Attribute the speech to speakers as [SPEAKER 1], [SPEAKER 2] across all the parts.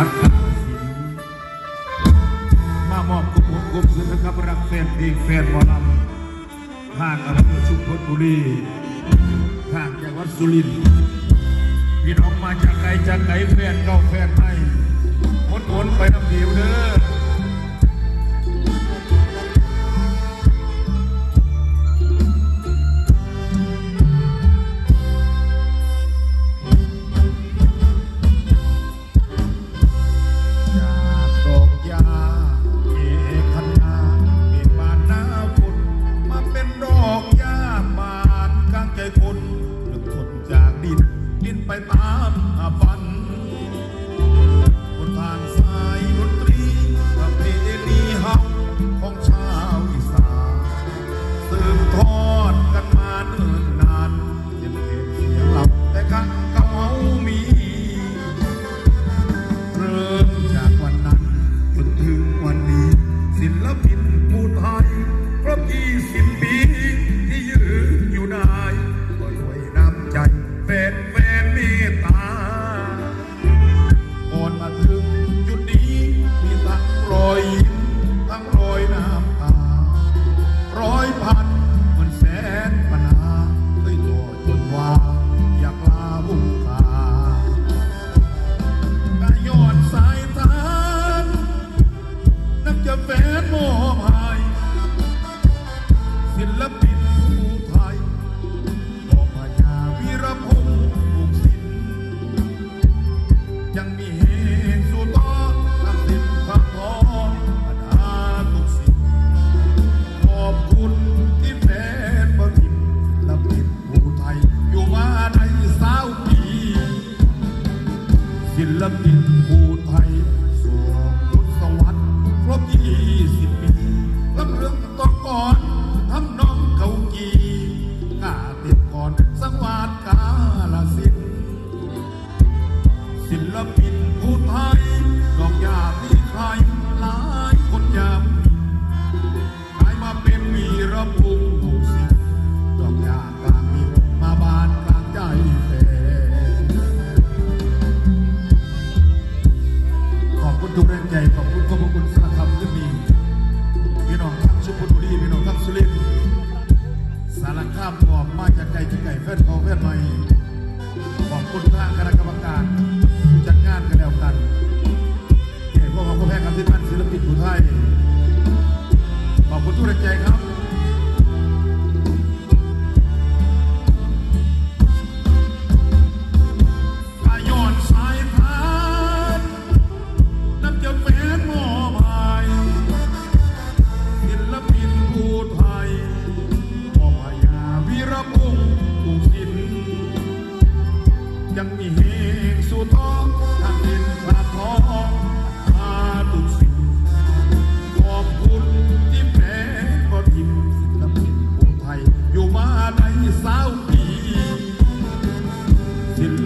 [SPEAKER 1] ัดมามอบกุบกุบสุดนะครับรักแฟนดีแฟนหมอลำทางอำเภอชุมพลบุรีทางจังหวัดสุรินทร์พี่น้องมาจากไกลจากไกลแฟนเก่าแฟนใหม่วนๆไปน้ำเดียวเด้อ ลปินภูไทยสวมยศสวัสดิ์ครบ20ปีนับเรื่องตะก่อน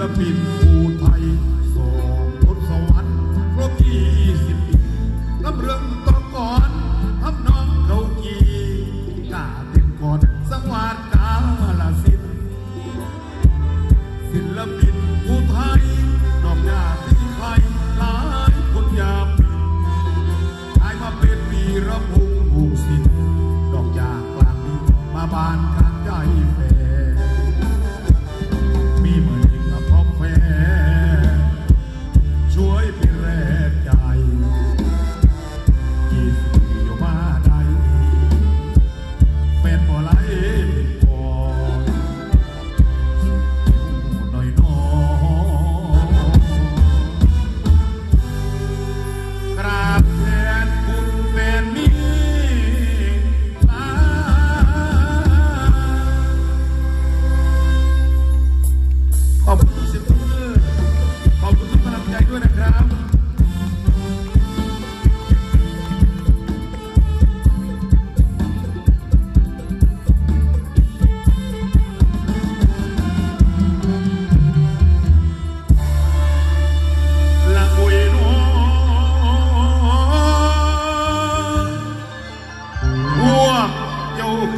[SPEAKER 1] da pipoca.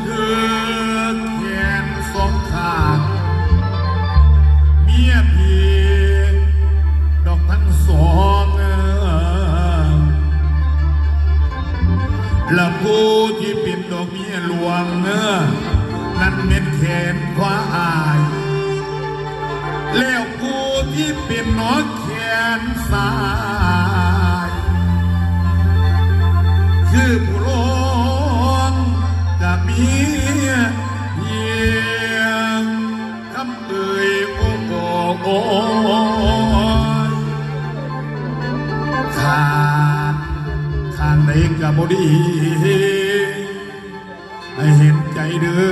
[SPEAKER 1] good. ยขาดข้ดงในกับบ่ดี ให้เห็นใจเด้อ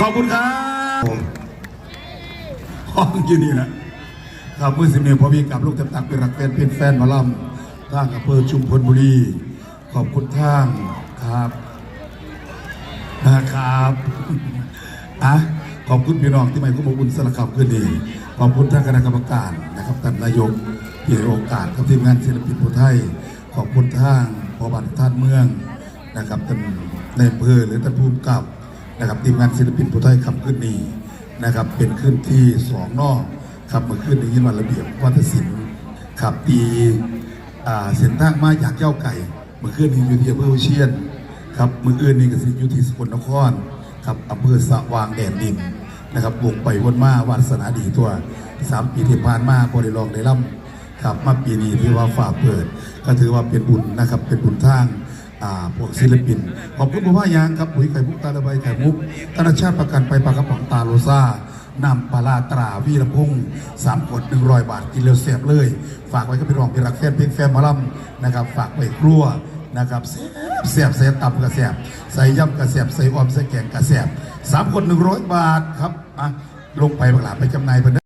[SPEAKER 1] ขอบคุณครับห้องอยู่นี่นะครับเมื่อสิบเนียพอมีกับลูกตับตักเป็นรักแฟนเป็นแฟนมอลำทางอำเภอชุมพลบุรี ขอบคุณท่างครับนะครับอะขอบคุณพี่น้องที่มาคุ้มบุญสลักขับขึ้นดีขอบคุณท่านคณะกรรมการนะครับท่านนายกที่ให้โอกาสกับทีมงานศิลปินผู้ไทย ขอบคุณท่างพอบันท่านเมืองนะครับท่านในอำเภอหรือท่านผู้กำกับ นะครับทีมงานศิลปินผู้ไทยขับขึ้นนี้นะครับ เป็นขึ้นที่สองนอกครับมื่อขึ้นในยินวันระเบียบวัฒนศิลป์ขับตีอ่าเส้นทางมาจากเจ้าไก่มื่อคืนนี้อยู่ที่อำเภอเชียนครับมืออื่นนี่ก็สิอยู่ที่สกลนครครับอำเภอสะวางแดนดินนะครับวงไปวนมาวาสนาดีตัวสามปีที่ผ่านมาบริลองได้ล่ำครับมาปีนี้ที่ว่าฝ่าเปิด ก็ถือว่าเป็นบุญนะครับเป็นบุญทาง พวกศิลปิน ขอบคุณผู้ว่ายางครับปุ๋ยไข่มุกตาละใบไข่มุกธนาชาติประกันไปปลากระป๋องตาโลซ่านำปลาลาตราวีระพงศ์สามขวดหนึ่งร้อยบาท กินเร็วเสียบเลย ฝากไว้กับพี่รองพี่รักแฟนเพลงแฟนมาล่ำนะครับ ฝากไว้ครัวนะครับเสียบเสียบตับกระเสียบใส่ย่ำกระเสียบใส่ออมใส่แกงกระเสียบสามคนหนึ่งร้อยบาทครับอะลงไปหลาไปจำหน่ายเพิ่นเด